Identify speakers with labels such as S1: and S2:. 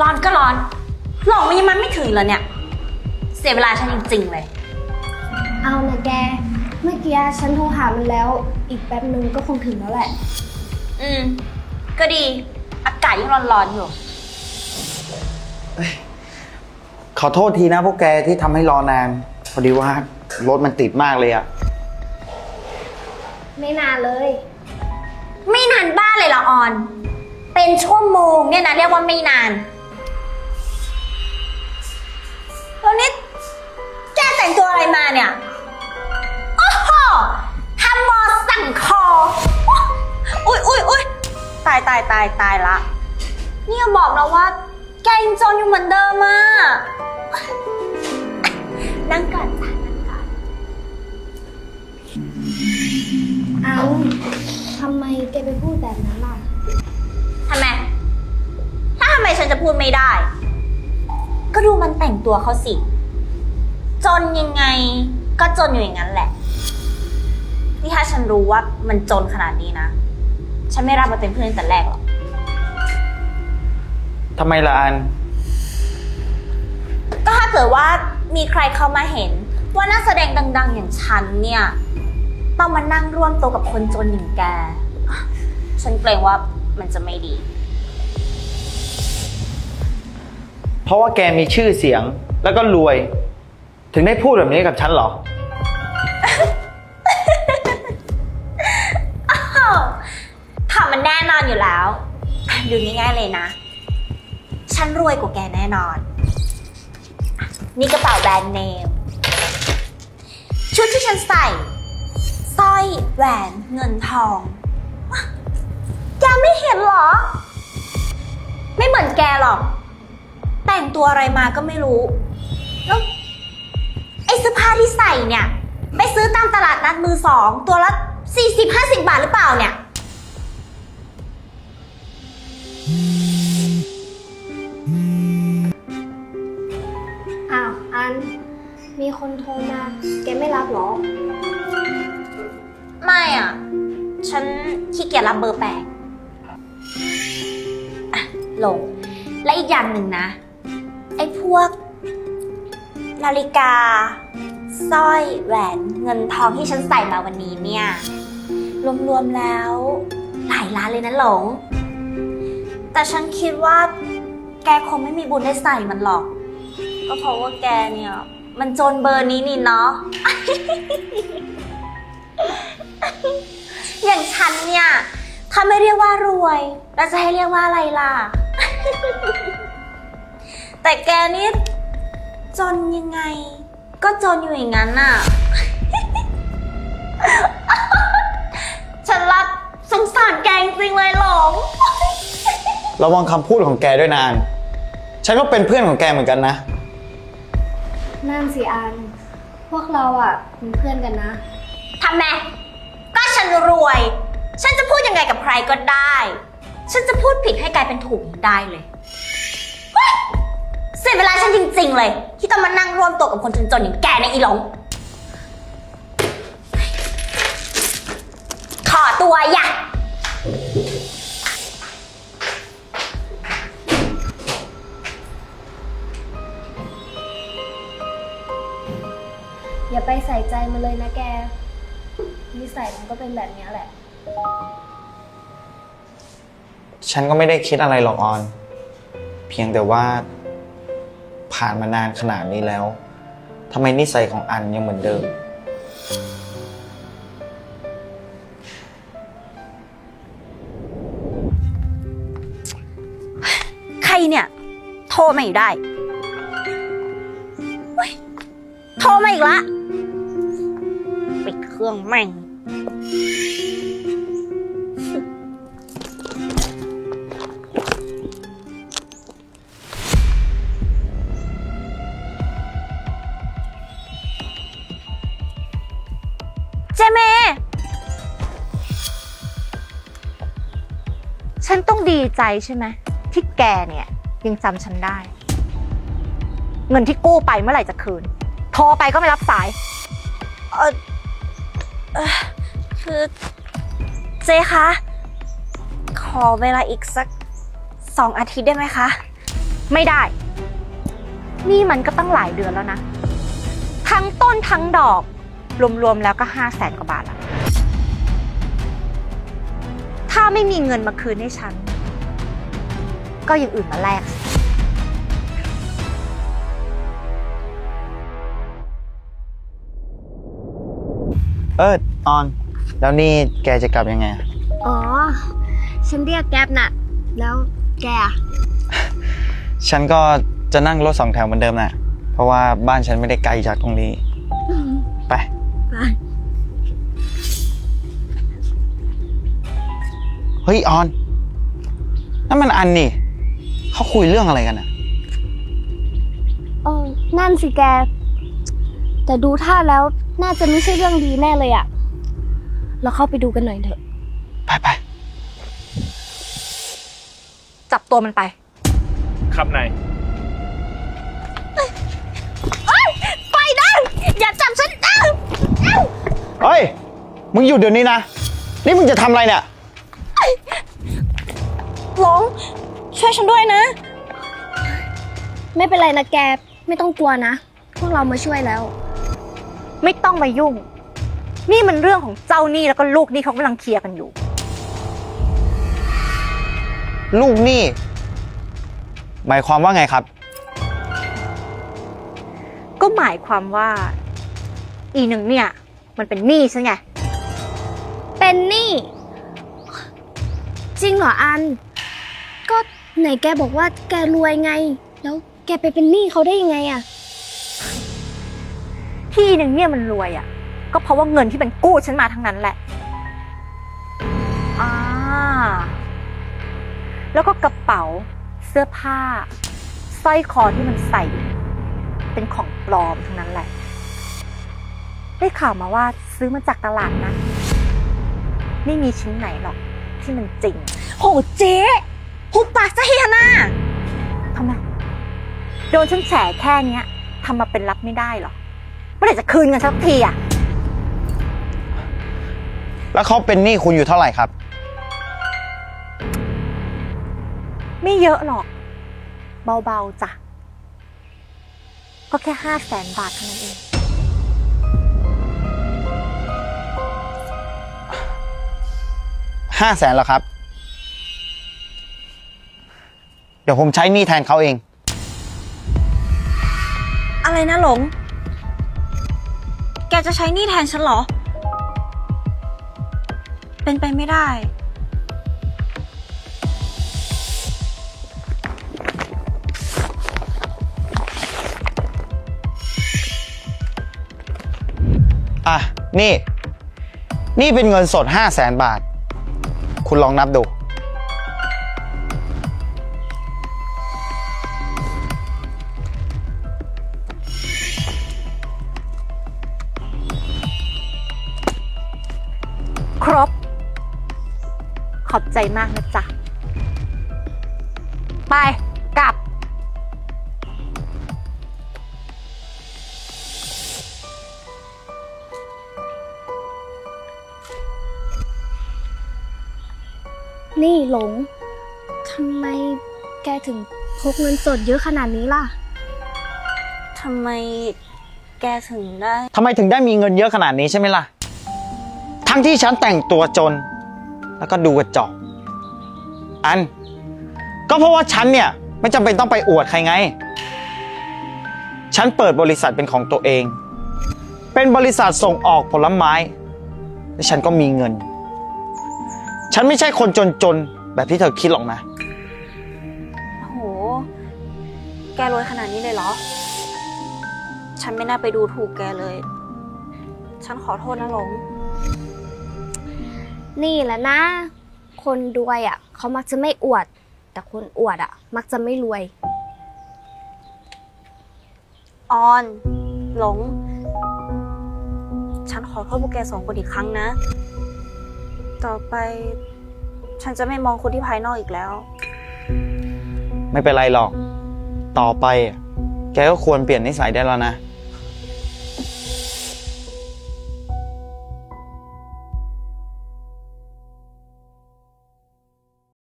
S1: ร้อนก็ร้อน หลงมันยังมันไม่ถึงเหรอเนี่ย เสียเวลาฉันจริงๆเลย
S2: เอานะแก เมื่อกี้ฉันโทรหามันแล้ว อีกแป๊บนึงก็คงถึงแล้วแหละ
S1: อืม ก็ดี อากาศยังร้อนๆอยู่
S3: ขอโทษทีนะพวกแกที่ทำให้รอนาน พอดีว่ารถมันติดมากเลยอะ
S2: ไม่นานเลย
S1: ไม่นานบ้านเลยเหรอออน เป็นชั่วโมงเนี่ยนะเรียกว่าไม่นาน แกแต่งตัวอะไรมาเนี่ย โอ้โหทำมอสั่งคอ อุ้ยอุ้ยอุ้ยตายตายตายตายละเนี่ยบอกนะว่า แกยังจนอยู่เหมือนเดิมอะนั่งก่อนจ้ะนั่งก่อน
S2: เอาทำไมแกไปพูดแบบนั้นล่ะ
S1: ทำไม ถ้าทำไมฉันจะพูดไม่ได้ ก็ดูมันแต่งตัวเขาสิ จนยังไงก็จนอยู่อย่างนั้นแหละ นี่ถ้าฉันรู้ว่ามันจนขนาดนี้นะ ฉันไม่รับมาเป็นเพื่อนตั้งแต่แรกหรอก
S3: ทำไมละอัน
S1: ก็ถ้าเกิดว่ามีใครเข้ามาเห็น ว่านักแสดงดัง ๆ อย่างฉันเนี่ย ต้องมานั่งร่วมโต๊ะกับคนจนอย่างแก ฉันเกรงว่ามันจะไม่ดี
S3: เพราะว่าแกมีชื่อเสียงแล้วก็รวย ถึงได้พูดแบบนี้กับฉันเหรอ
S1: ค่ะมันแน่นอนอยู่แล้ว ดูง่ายๆเลยนะ ฉันรวยกว่าแกแน่นอน นี่กระเป๋าแบรนด์เนม ชุดที่ฉันใส่สร้อยแหวนเงินทองแกไม่เห็นเหรอ ไม่เหมือนแกหรอก แต่งตัวอะไรมาก็ไม่รู้แล้ว เสื้อผ้าที่ใส่เนี่ย ไปซื้อตามตลาดนัดมือสอง ตัวละ 40-50 บาทหรือเปล่าเนี่ย
S2: อ้าว อัน มีคนโทรมา แกไม่รับเหรอ
S1: ไม่อะ ฉันขี้เกียจรับเบอร์แปลกอะหลง และอีกอย่างหนึ่งนะ ไอ้พวก นาฬิกา สร้อยแหวนเงินทองที่ฉันใส่มาวันนี้เนี่ย รวมๆแล้ว หลายล้านเลยนะหลง แต่ฉันคิดว่า แกคงไม่มีบุญได้ใส่มันหรอก ก็เพราะว่าแกเนี่ย มันจนเบอร์นี้นี่เนาะ อย่างฉันเนี่ย ถ้าไม่เรียกว่ารวยแล้วจะให้เรียกว่าอะไรล่ะ แต่แกนี่จนยังไง ก็จนอยู่อย่างนั้นน่ะ ฉันรักสงสารแกจริงๆเลยหลง
S3: ระวังคำพูดของแกด้วยนะอัน ฉันก็เป็นเพื่อนของแกเหมือนกันนะ
S2: นั่นสิอัน พวกเราอะเป็นเพื่อนกันนะ
S1: ทำไมก็ฉันรวย ฉันจะพูดยังไงกับใครก็ได้ ฉันจะพูดผิดให้กลายเป็นถูกยังได้เลยเฮ้ย เสียเวลาฉันจริงๆเลย ที่ต้องมานั่งร่วมโต๊ะกับคนจนๆอย่างแกในะอีหลง ขอตัวอย่า
S2: อย่าไปใส่ใจมันเลยนะแก นิสัยมันก็เป็นแบบเนี้ยแหละ
S3: ฉันก็ไม่ได้คิดอะไรหรอกออน เพียงแต่ว่า ผ่านมานานขนาดนี้แล้วทำไมนิสัยของอันยังเหมือนเดิม
S1: ใครเนี่ย โทรมาอีกได้เฮ้ยโทรมาอีกละ ปิดเครื่องแม่ง
S4: ฉันต้องดีใจใช่ไหมที่แกเนี่ยยังจำฉันได้ เงินที่กู้ไปเมื่อไหร่จะคืน โทรไปก็ไม่รับสาย
S1: เออเอ่อคือเจคะ ขอเวลาอีกสักสองอาทิตย์ได้ไหมคะ
S4: ไม่ได้ นี่มันก็ตั้งหลายเดือนแล้วนะ ทั้งต้นทั้งดอก รวมๆแล้วก็ห้าแสนกว่าบาทแล้ว ไม่มีเงินมาคืนให้ฉัน ก็อย่างอื่นมาแลกสิ
S3: เออออน แล้วนี่แกจะกลับยังไงอะ
S2: อ๋อ ฉันเรียกแก๊ปน่ะ แล้วแกอะ
S3: ฉันก็จะนั่งรถสองแถวเหมือนเดิมน่ะ เพราะว่าบ้านฉันไม่ได้ไกลจากตรงนี้ ไป
S2: ไป
S3: เฮ้ยออนนั่นมันอันนี่เขาคุยเรื่องอะไรกันอะ
S2: เออนั่นสิแก แต่ดูท่าแล้วน่าจะไม่ใช่เรื่องดีแน่เลยอะเราเข้าไปดูกันหน่อยเถอะ
S3: ไปไป
S4: จับตัวมันไป
S5: ครับนาย
S4: ไปนะอย่าจับฉันนะ
S3: เฮ้ย มึงหยุดเดี๋ยวนี้นะ นี่มึงจะทำอะไรเนี่ย
S2: หลง ช่วยฉันด้วยนะ ไม่เป็นไรนะแก ไม่ต้องกลัวนะ พวกเรามาช่วยแล้ว
S4: ไม่ต้องมายุ่ง นี่มันเรื่องของเจ้าหนี้แล้วก็ลูกหนี้เขากำลังเคลียร์กันอยู่
S3: ลูกหนี่หมายความว่าไงครับ
S4: ก็หมายความว่า อีหนึ่งเนี่ย มันเป็นหนี้ใช่ไง
S2: เป็นหนี้ จริงเหรออันก็ ไหนแกบอกว่าแกรวยไง แล้วแกไปเป็นหนี้เขาได้ยังไงอะ
S4: ที่หนึ่งเนี่ยมันรวยอะ่ะก็เพราะว่าเงินที่มันกู้ฉันมาทั้งนั้นแหละอ่าแล้วก็กระเป๋าเสื้อผ้าสร้อยคอที่มันใส่อยู่เป็นของปลอมทั้งนั้นแหละ ได้ข่าวมาว่าซื้อมาจากตลาดนะ ไม่มีชิ้นไหนหรอกที่มันจริง
S1: โหเจ๊ หุบปากซะเฮียนะ
S4: ทำไมโดนฉันแฉแค่เนี้ยทำมาเป็นรับไม่ได้หรอเมื่อไหร่จะคืนเงินสักทีอะ
S3: แล้วเขาเป็นหนี้คุณอยู่เท่าไหร่ครับ
S4: ไม่เยอะหรอก เบาๆจ้ะ ก็แค่ห้าแสนบาทเท่านั้นเอง
S3: ห้าแสนแล้วครับ ดี๋ยวผมใช้หนี้แทนเขาเอง
S1: อะไรนะหลง แกจะใช้หนี่แทนฉันเหรอ เป็นไปไม่ได้
S3: อะ นี่ นี่เป็นเงินสดห้าแสนบาท คุณลองนับดู
S4: ครบ ขอบใจมากนะจ๊ะ ไป กลับ
S2: นี่หลง ทำไมแกถึงพกเงินสดเยอะขนาดนี้ล่ะ
S1: ทำไมแกถึงได้
S3: ทำไมถึงได้มีเงินเยอะขนาดนี้ใช่ไหมล่ะ ทั้งที่ฉันแต่งตัวจน แล้วก็ดูกระจอกอัน ก็เพราะว่าฉันเนี่ย ไม่จำเป็นต้องไปอวดใครไง ฉันเปิดบริษัทเป็นของตัวเอง เป็นบริษัทส่งออกผลไม้และฉันก็มีเงิน ฉันไม่ใช่คนจนๆ แบบที่เธอคิดหรอกนะ
S1: โหแกรวยขนาดนี้เลยเหรอ ฉันไม่น่าไปดูถูกแกเลย ฉันขอโทษนะหลง
S2: นี่แหละนะ คนรวยอะเขามักจะไม่อวด แต่คนอวดอะ มักจะไม่รวย
S1: ออน หลง ฉันขอโทษพวกแกสองคนอีกครั้งนะ ต่อไป ฉันจะไม่มองคนที่ภายนอกอีกแล้ว
S3: ไม่เป็นไรหรอก ต่อไป แกก็ควรเปลี่ยนนิสัยได้แล้วนะ